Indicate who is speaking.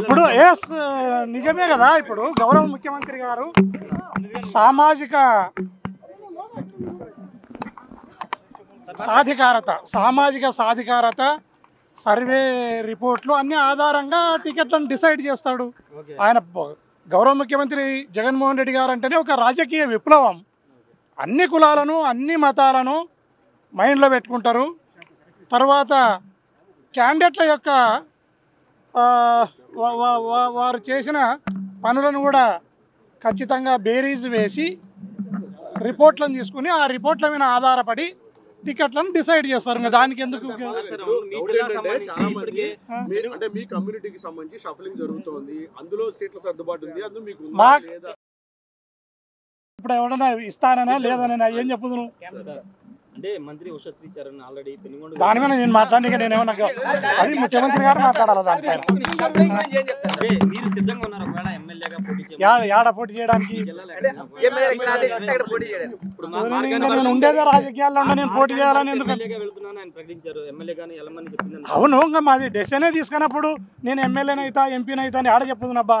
Speaker 1: ఇప్పుడు ఎస్ నిజమే కదా ఇప్పుడు గౌరవ ముఖ్యమంత్రి గారు సామాజిక సాధికారత సామాజిక సాధికారత సర్వే రిపోర్ట్లు అన్ని ఆధారంగా టికెట్లను డిసైడ్ చేస్తాడు. ఆయన గౌరవ ముఖ్యమంత్రి జగన్మోహన్ రెడ్డి గారు అంటేనే ఒక రాజకీయ విప్లవం. అన్ని కులాలను అన్ని మతాలను మైండ్లో పెట్టుకుంటారు. తర్వాత క్యాండిడేట్ల యొక్క వారు చేసిన పనులను కూడా ఖచ్చితంగా బేరీజ్ వేసి రిపోర్ట్లను తీసుకుని ఆ రిపోర్ట్ల మీద ఆధారపడి టికెట్లను డిసైడ్ చేస్తారు. ఇంకా దానికి ఎందుకు
Speaker 2: సార్, అవును, మీ జిల్లా సంబంధించి ఇప్పటికే
Speaker 3: మీ- అంటే మీ కమ్యూనిటీకి సంబంధించి షఫలింగ్ జరుగుతోంది. అందులో సీట్ల సర్దుబాటు ఉంది. అందులో మీకు ఉందా
Speaker 1: మా-
Speaker 3: లేదా?
Speaker 1: ఇప్పుడు ఎవడన్నా ఇస్తానన్నా లేదనన్నా ఏం చెప్పదు
Speaker 2: అంటే మంత్రి చరణ్ ఆల్రెడీ పెనుగొండ
Speaker 1: దాని మీద నేను మాట్లాడి నేను ఏమన్నా అది ముఖ్యమంత్రి గారు మాట్లాడాలి దానిపైన
Speaker 2: మీరు సిద్ధంగా ఉన్నారు? ఒకవేళ ఎమ్మెల్యేగా పోటీ
Speaker 1: యాడ పోటీ చేయడానికి? నేను ఉండేదే రాజకీయాల్లో నేను పోటీ చేయాలని ఎందుకు?
Speaker 2: ఎమ్మెల్యేగా వెళ్తున్నాను ఆయన ప్రకటించారు. ఎమ్మెల్యేగాని వెళ్ళమని చెప్పింది
Speaker 1: అవును ఇంకా మాది డెసిషనే తీసుకున్నప్పుడు నేను ఎమ్మెల్యేని అవుతా ఎంపీని అవుతా అని ఆడ చెప్పుదునబ్బా?